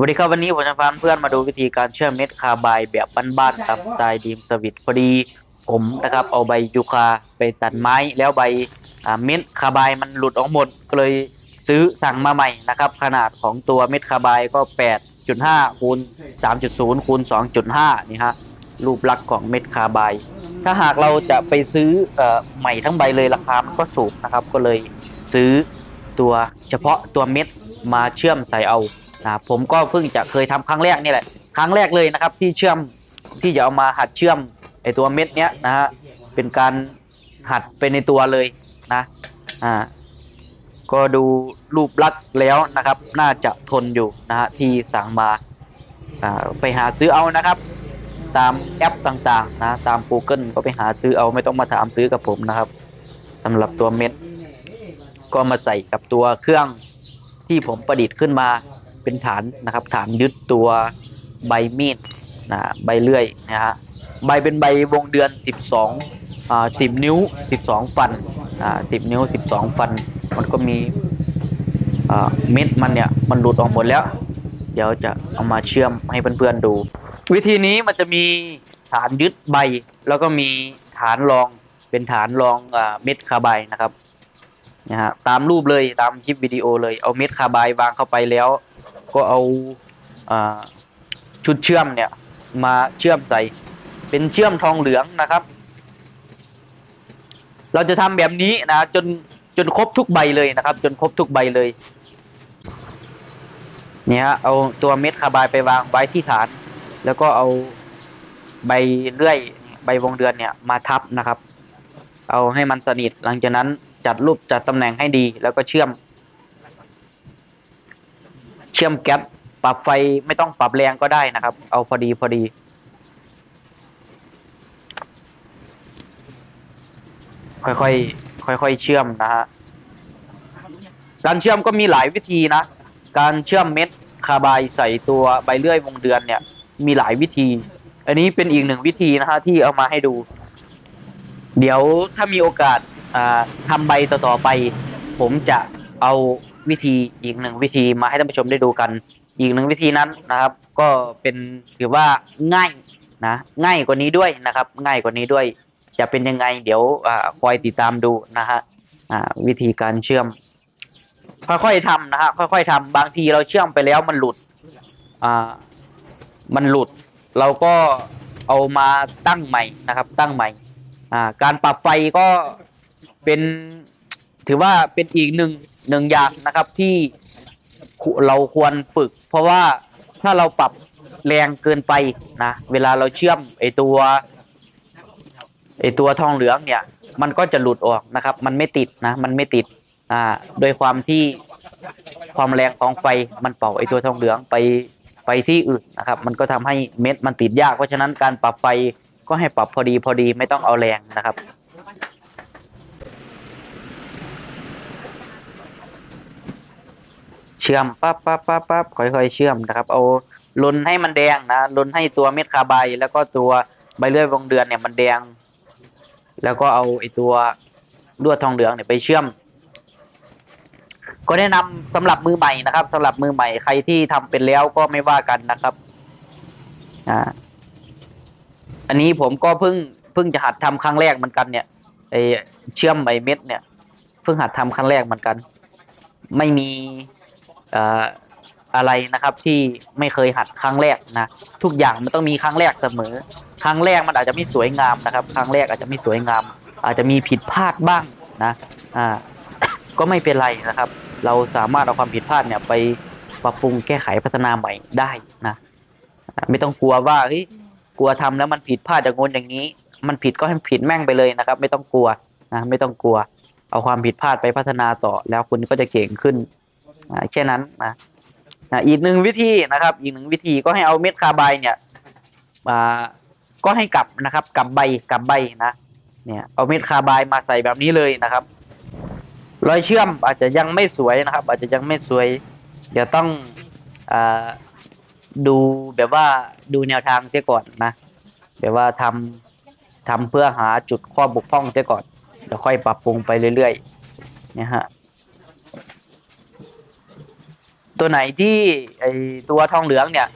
สวัสดีครับวันนี้ผมจะพาเพื่อนมาดูวิธีการเชื่อมเม็ดคาร์บายแบบบ้านๆตามสไตล์ดีมสวิตพอดีผมนะครับ เอาใบยูคาไปตัดไม้แล้วใบอ่าเม็ดคาร์บายมันหลุดออกหมดก็เลยซื้อสั่งมาใหม่นะครับ ขนาดของตัวเม็ดคาร์บายก็ 8.5คูณ3.0คูณ2.5 นี่ฮะรูปลักษณ์ของเม็ดคาร์บาย ถ้าหากเราจะไปซื้อเอ่อใหม่ทั้งใบเลยราคามันก็สูงนะครับ ก็เลยซื้อตัวเฉพาะตัวเม็ดมาเชื่อมใส่เอา นะผมก็เพิ่งจะเคยทำครั้งแรกนี่แหละ ครั้งแรกเลยนะครับ ที่เชื่อมที่จะเอามาหัดเชื่อมไอตัวเม็ดเนี้ยนะฮะเป็นการหัดไปในตัวเลยนะอ่าก็ดูรูปลักษณ์แล้วนะครับ น่าจะทนอยู่นะฮะที่สั่งมาอ่าไปหาซื้อเอานะครับ ตามแอปต่างๆนะตาม Google ก็ไปหาซื้อเอาไม่ต้องมาถามซื้อกับผมนะครับสำหรับตัวเม็ดก็มาใส่กับตัวเครื่องที่ผมประดิษฐ์ขึ้นมา เป็นฐานนะครับ ฐานยึดตัวใบมีดนะใบเลื่อยนะฮะใบเป็นใบวงเดือน 12อ่า10 นิ้ว 12 ฟันอ่า10 นิ้ว 12 ฟัน มันก็มีอ่าเม็ดมันเนี่ยมันหลุดออกหมดแล้ว เดี๋ยวจะเอามาเชื่อมให้เพื่อนๆดู วิธีนี้มันจะมีฐานยึดใบ แล้วก็มีฐานรองเป็นฐานรองอาเม็ดคาร์บายนะครับนะฮะตามรูปเลยตามคลิปวิดีโอเลยเอาเม็ดคาร์บายวางเข้าไปแล้ว ก็เอาอาชุดเชื่อมเนี่ย มาเชื่อมใส่ เป็นเชื่อมทองเหลืองนะครับ เราจะทำแบบนี้นะจนจนครบทุกใบเลยนะครับ จนครบทุกใบเลยเนี่ยฮะเอาตัวเม็ดคาบายไปวางไว้ที่ฐาน แล้วก็เอาใบเลื่อยใบวงเดือนเนี่ยมาทับนะครับ เอาให้มันสนิทหลังจากนั้นจัดรูปจัดตำแหน่งให้ดี แล้วก็เชื่อม เชื่อมแก๊ปปรับไฟไม่ต้องปรับแรงก็ได้นะครับ เอาพอดีพอดี ค่อยๆค่อยๆเชื่อมนะฮะการเชื่อมก็มีหลายวิธีนะ การเชื่อมเม็ดคาร์บายใส่ตัวใบเลื่อยวงเดือนเนี่ย มีหลายวิธี อันนี้เป็นอีกหนึ่งวิธีนะฮะที่เอามาให้ดู เดี๋ยวถ้ามีโอกาสทำใบต่อๆไป ผมจะเอา วิธีอีกหนึ่งวิธีมาให้ท่านผู้ชมได้ดูกัน อีกหนึ่งวิธีนั้นนะครับ ก็เป็นถือว่าง่ายนะง่ายกว่านี้ด้วยนะครับ ง่ายกว่านี้ด้วย จะเป็นยังไง เดี๋ยวอคอยติดตามดูนะฮะวิธีการเชื่อม ค่อยๆทำนะฮะค่อยๆทำบางทีเราเชื่อมไปแล้วมันหลุดอ่ามันหลุด เราก็เอามาตั้งใหม่นะครับ ตั้งใหม่อ่าการปรับไฟก็เป็น ถือว่าเป็นอีกหนึ่งหนึ่งอย่างนะครับที่เราควรฝึก เพราะว่าถ้าเราปรับแรงเกินไปนะเวลาเราเชื่อมไอตัวไอตัวทองเหลืองเนี่ย มันก็จะหลุดออกนะครับ มันไม่ติดนะ มันไม่ติดอ่าโดยความที่ความแรงของไฟมันเป่าไอตัวทองเหลืองไปไปที่อื่นนะครับ มันก็ทำให้เม็ดมันติดยากเพราะฉะนั้นการปรับไฟก็ให้ปรับพอดีพอดีไม่ต้องเอาแรงนะครับ ชื่อมปั๊บปั๊บปั๊บปั๊บค่อยๆเชื่อมนะครับ เอาลุนให้มันแดงนะลุนให้ตัวเม็ดคาร์บาแล้วก็ตัวใบเลื่อยวงเดือนเนี่ยมันแดง แล้วก็เอาไอตัวลวดทองเหลืองเนี่ยไปเชื่อม ก็แนะนำสำหรับมือใหม่นะครับสำหรับมือใหม่ใครที่ทำเป็นแล้วก็ไม่ว่ากันนะครับอ่าอันนี้ผมก็เพิ่งเพิ่งจะหัดทำครั้งแรกเหมือนกันเนี่ยไอเชื่อมไอเม็ดเนี่ยเพิ่งหัดทำครั้งแรกเหมือนกัน ไม่มี อะไรนะครับที่ไม่เคยหัดครั้งแรกนะทุกอย่างมันต้องมีครั้งแรกเสมอ ครั้งแรกมันอาจจะไม่สวยงามนะครับ ครั้งแรกอาจจะไม่สวยงาม อาจจะมีผิดพลาดบ้างนะอ่าก็ไม่เป็นไรนะครับ เราสามารถเอาความผิดพลาดเนี่ยไปปรับปรุงแก้ไขพัฒนาใหม่ได้นะไม่ต้องกลัวว่าเฮ้ยกลัวทำแล้วมันผิดพลาดจากงนอย่างนี้ มันผิดก็ให้มันผิดแม่งไปเลยนะครับ ไม่ต้องกลัวนะไม่ต้องกลัว เอาความผิดพลาดไปพัฒนาต่อแล้วคุณก็จะเก่งขึ้น แค่นั้นนะนะอีกหนึ่งวิธีนะครับ อีกหนึ่งวิธีก็ให้เอาเม็ดคาบายเนี่ยมาก็ให้กลับนะครับกลับใบกลับใบนะเนี่ยเอาเม็ดคาบายมาใส่แบบนี้เลยนะครับ รอยเชื่อมอาจจะยังไม่สวยนะครับ อาจจะยังไม่สวยเดี๋ยวต้องอาดูแบบว่าดูแนวทางเสียก่อนนะแบบว่าทำทำเพื่อหาจุดข้อบกพร่องเสียก่อนเดี๋ยวค่อยปรับปรุงไปเรื่อยๆเนี่ยฮะ ตัวไหนที่ไอตัวทองเหลืองเนี่ย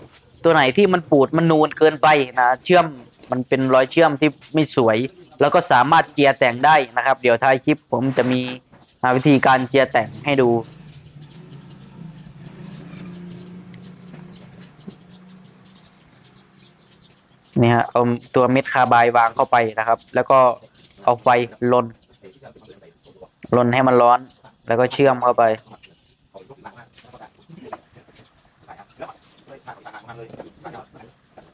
ตัวไหนที่มันปูดมันนูนเกินไปนะเชื่อมมันเป็นรอยเชื่อมที่ไม่สวย แล้วก็สามารถเจียแต่งได้นะครับ เดี๋ยวท้ายคลิปผมจะมีวิธีการเจียแต่งให้ดูเนี่ยฮะเอาตัวเม็ดคาบายวางเข้าไปนะครับ แล้วก็เอาไฟลนลนให้มันร้อน แล้วก็เชื่อมเข้าไป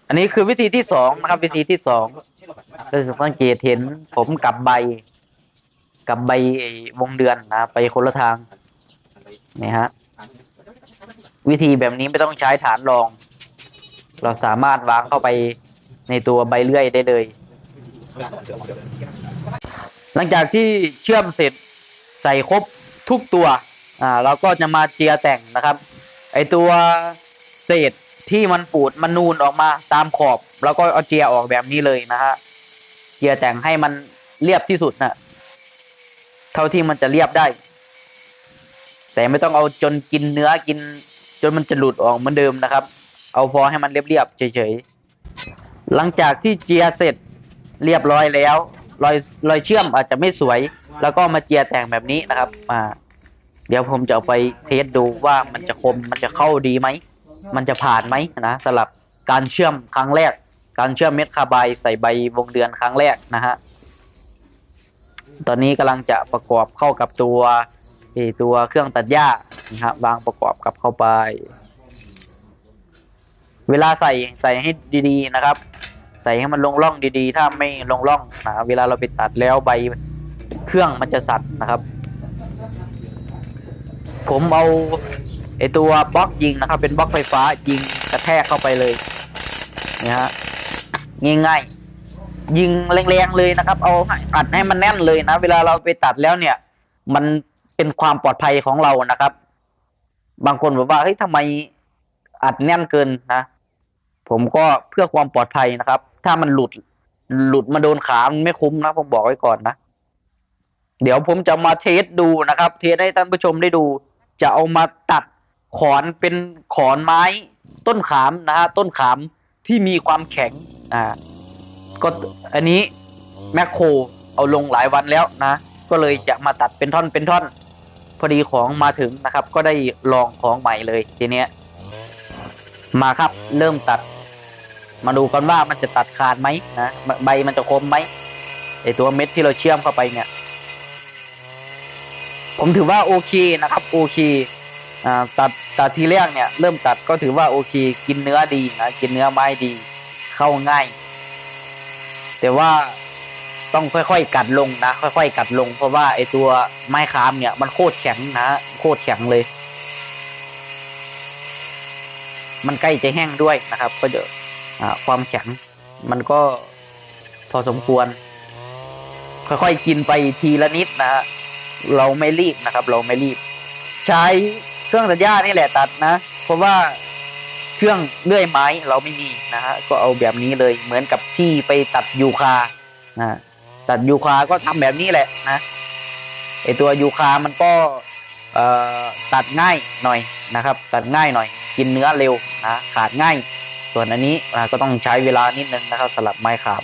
อันนี้คือวิธีที่สองนะครับวิธีที่สองเราจะสังเกตเห็นผมกับใบ กับใบวงเดือนนะไปคนละทางนี่ฮะวิธีแบบนี้ไม่ต้องใช้ฐานรอง เราสามารถวางเข้าไปในตัวใบเลื่อยได้เลย หลังจากที่เชื่อมเสร็จใส่ครบทุกตัว อ่าเราก็จะมาเจียแต่งนะครับ ไอตัวเศษ ที่มันปูดมันนูนออกมาตามขอบ แล้วก็เอาเจียออกแบบนี้เลยนะฮะเจียแต่งให้มันเรียบที่สุดนะเท่าที่มันจะเรียบได้ แต่ไม่ต้องเอาจนกินเนื้อกิน จนมันจะหลุดออกเหมือนเดิมนะครับ เอาพอให้มันเรียบๆเฉยๆหลังจากที่เจียเสร็จเรียบร้อยแล้ว รอยรอยเชื่อมอาจจะไม่สวย แล้วก็มาเจียแต่งแบบนี้นะครับอ่าเดี๋ยวผมจะเอาไปเทสดูว่ามันจะคมมันจะเข้าดีไหม มันจะผ่านไหมนะสำหรับการเชื่อมครั้งแรก การเชื่อมเม็ดคาร์บายใส่ใบวงเดือนครั้งแรกนะฮะตอนนี้กำลังจะประกอบเข้ากับตัวตัวเครื่องตัดหญ้านะฮะวางประกอบกับเข้าไป เวลาใส่ใส่ให้ดีๆนะครับ ใส่ให้มันลงร่องดีๆ ถ้าไม่ลงร่องนะเวลาเราไปตัดแล้วใบเครื่องมันจะสั่นนะครับ ผมเอา ไอตัวบล็อกยิงนะครับ เป็นบล็อกไฟฟ้ายิงกระแทกเข้าไปเลยนี่ยฮะง่ายๆยิงแรงๆเลยนะครับ เอาอัดให้มันแน่นเลยนะ เวลาเราไปตัดแล้วเนี่ย มันเป็นความปลอดภัยของเรานะครับ บางคนบอกว่าเฮ้ยทำไมอัดแน่นเกินนะผมก็เพื่อความปลอดภัยนะครับ ถ้ามันหลุดหลุดมาโดนขามันไม่คุ้มนะผมบอกไว้ก่อนนะ เดี๋ยวผมจะมาเทสดูนะครับ เทสให้ท่านผู้ชมได้ดู จะเอามาตัด ขอนเป็นขอนไม้ต้นขามนะฮะต้นขามที่มีความแข็งอ่าก็อันนี้แมคโครเอาลงหลายวันแล้วนะ ก็เลยจะมาตัดเป็นท่อนเป็นท่อน พอดีของมาถึงนะครับ ก็ได้ลองของใหม่เลยทีเนี้ย มาครับเริ่มตัด มาดูกันว่ามันจะตัดขาดไหมนะใบมันจะคมไหมไอตัวเม็ดที่เราเชื่อมเข้าไปเนี่ย ผมถือว่าโอเคนะครับ โอเค ตัดตัดทีแรกเนี่ยเริ่มตัดก็ถือว่าโอเค กินเนื้อดีนะกินเนื้อไม้ดี เข้าง่าย แต่ว่าต้องค่อยๆกัดลงนะ ค่อยๆกัดลง เพราะว่าไอตัวไม้คามเนี่ย มันโคตรแข็งนะโคตรแข็งเลย มันใกล้จะแห้งด้วยนะครับ ก็จะความแข็งมันก็พอสมควร ค่อยๆกินไปทีละนิดนะเราไม่รีบนะครับ เราไม่รีบ ใช้ เครื่องตัดหญ้านี่แหละตัดนะ เพราะว่าเครื่องเลื่อยไม้เราไม่มีนะฮะก็เอาแบบนี้เลยเหมือนกับที่ไปตัดยูคานะตัดยูคาก็ทำแบบนี้แหละนะไอตัวยูคามันก็ตัดง่ายหน่อยนะครับ ตัดง่ายหน่อย กินเนื้อเร็วนะขาดง่าย ส่วนอันนี้ก็ต้องใช้เวลานิดนึงนะครับสำหรับไม้ขาม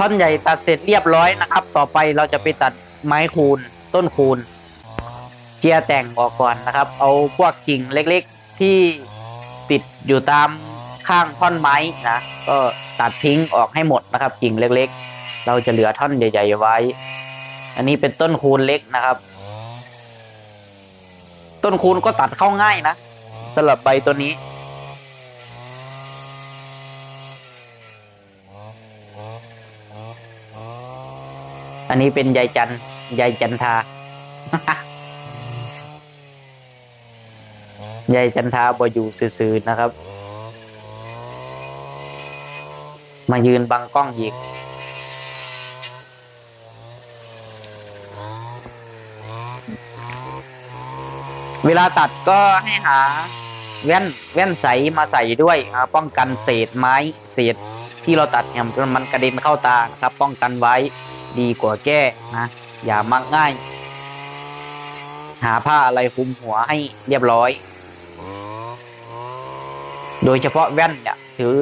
ท่อนใหญ่ตัดเสร็จเรียบร้อยนะครับ ต่อไปเราจะไปตัดไม้คูนต้นคูนเจียแต่งออกก่อนนะครับ เอาพวกกิ่งเล็กๆที่ติดอยู่ตามข้างท่อนไม้นะก็ตัดทิ้งออกให้หมดนะครับกิ่งเล็กๆ เราจะเหลือท่อนใหญ่ๆไว้ อันนี้เป็นต้นคูนเล็กนะครับ ต้นคูนก็ตัดเข้าง่ายนะสำหรับใบตัวนี้ อันนี้เป็นยายจันยายจันทายายจันทาบอยู่ซื่อๆนะครับ มายืนบังกล้องอีกเวลาตัดก็ให้หาแว่นแว่นใสมาใส่ด้วยอ่าป้องกันเศษไม้เศษที่เราตัดเนี่ยมันกระเด็นเข้าตาครับป้องกันไว้ ดีกว่าแก้นะอย่ามักง่าย หาผ้าอะไรคลุมหัวให้เรียบร้อย โดยเฉพาะแว่นเนี่ยถือ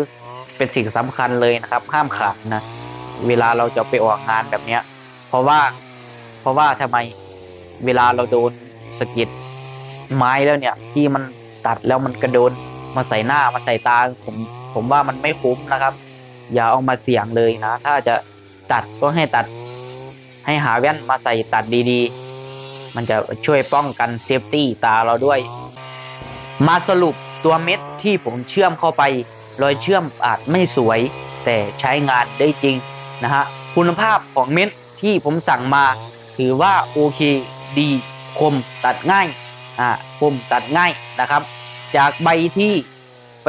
เป็นสิ่งสำคัญเลยนะครับ ห้ามขาดนะ เวลาเราจะไปออกงานแบบเนี้ย เพราะว่า เพราะว่าทำไมเวลาเราโดนสะกิดไม้แล้วเนี่ย ที่มันตัดแล้วมันกระโดนมาใส่หน้ามาใส่ตาผมผมว่ามันไม่คุ้มนะครับ อย่าเอามาเสี่ยงเลยนะ ถ้าจะตัดก็ให้ตัด ให้หาแว่นมาใส่ตัดดีๆ มันจะช่วยป้องกันเซฟตี้ตาเราด้วย มาสรุปตัวเม็ดที่ผมเชื่อมเข้าไป รอยเชื่อมอาจไม่สวย แต่ใช้งานได้จริงนะฮะ คุณภาพของเม็ดที่ผมสั่งมา ถือว่าโอเคดีคมตัดง่าย อ่าคมตัดง่ายนะครับ จากใบที่ไป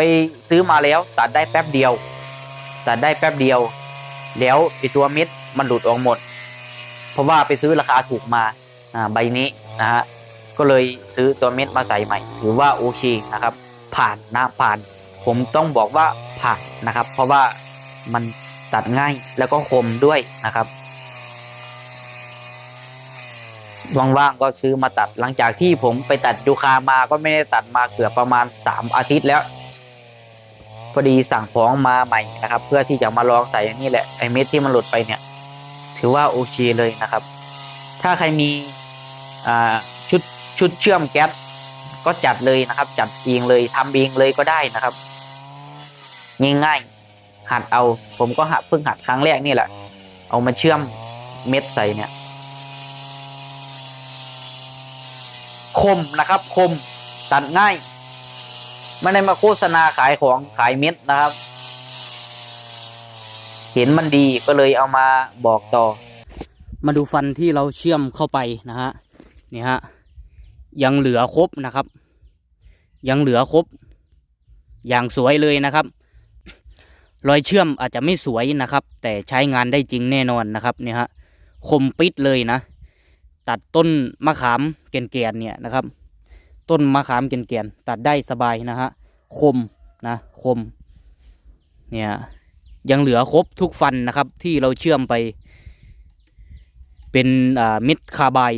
ซื้อมาแล้วตัดได้แป๊บเดียว ตัดได้แป๊บเดียว แล้วไอตัวเม็ดมันหลุดออกหมด เพราะว่าไปซื้อราคาถูกมาอ่าใบนี้นะฮะก็เลยซื้อตัวเม็ดมาใส่ใหม่ถือว่าโอเคนะครับ ผ่านนะผ่าน ผมต้องบอกว่าผ่านนะครับ เพราะว่ามันตัดง่ายแล้วก็คมด้วยนะครับว่างๆก็ซื้อมาตัดหลังจากที่ผมไปตัดยูคามาก็ไม่ได้ตัดมาเกือบประมาณสามอาทิตย์แล้วพอดีสั่งของมาใหม่นะครับ เพื่อที่จะมาลองใส่อันนี้แหละไอเม็ดที่มันหลุดไปเนี่ย ถือว่าโอเคเลยนะครับ ถ้าใครมีชุดชุดเชื่อมแก๊สก็จัดเลยนะครับ จัดเองเลยทำเองเลยก็ได้นะครับง่ายๆหัดเอาผมก็หัดเพิ่งหัดครั้งแรกนี่แหละ เอามาเชื่อมเม็ดใส่เนี่ย คมนะครับ คมตัดง่ายไม่ได้มาโฆษณาขายของขายเม็ดนะครับ เห็นมันดีก็เลยเอามาบอกต่อ มาดูฟันที่เราเชื่อมเข้าไปนะฮะนี่ฮะยังเหลือครบนะครับ ยังเหลือครบ อย่างสวยเลยนะครับ รอยเชื่อมอาจจะไม่สวยนะครับ แต่ใช้งานได้จริงแน่นอนนะครับเนี่ยฮะคมปิดเลยนะ ตัดต้นมะขามเกลียนๆเนี่ยนะครับ ต้นมะขามเกลียนๆตัดได้สบายนะฮะคมนะคมเนี่ย ยังเหลือครบทุกฟันนะครับ ที่เราเชื่อมไป เป็นมิดคาบาย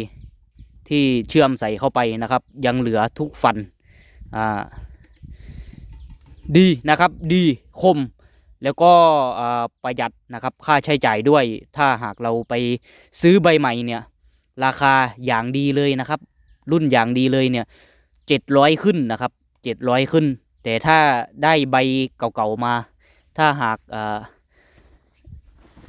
ที่เชื่อมใส่เข้าไปนะครับ ยังเหลือทุกฟันดีนะครับดีคมแล้วก็ประหยัดนะครับค่าใช้จ่ายด้วย ถ้าหากเราไปซื้อใบใหม่เนี่ยราคาอย่างดีเลยนะครับ รุ่นอย่างดีเลยเนี่ยเจ็ดร้อยขึ้นนะครับเจ็ดร้อยขึ้น แต่ถ้าได้ใบเก่าๆมา ถ้าหาก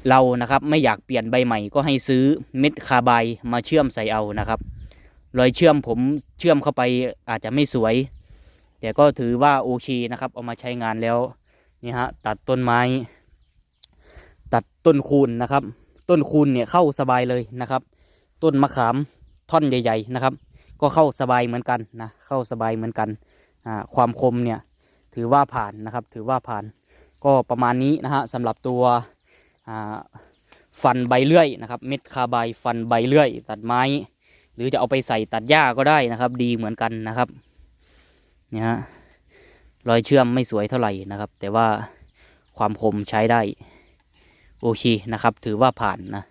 เรานะครับไม่อยากเปลี่ยนใบใหม่ก็ให้ซื้อเม็ดคาร์บายมาเชื่อมใส่เอานะครับ รอยเชื่อมผมเชื่อมเข้าไปอาจจะไม่สวย แต่ก็ถือว่าโอเคนะครับ เอามาใช้งานแล้วนี่ฮะตัดต้นไม้ ตัดต้นคูนนะครับ ต้นคูนเนี่ยเข้าสบายเลยนะครับ ต้นมะขามท่อนใหญ่ ๆนะครับ ก็เข้าสบายเหมือนกันนะเข้าสบายเหมือนกันความคมเนี่ยถือว่าผ่านนะครับ ถือว่าผ่าน ก็ประมาณนี้นะฮะสำหรับตัวฟันใบเลื่อยนะครับ เม็ดคาร์บฟันใบเลื่อย ตัดไม้ หรือจะเอาไปใส่ตัดหญ้าก็ได้นะครับ ดีเหมือนกันนะครับเนี่ยฮะรอยเชื่อมไม่สวยเท่าไหร่นะครับ แต่ว่าความคมใช้ได้ โอเคนะครับ ถือว่าผ่านนะ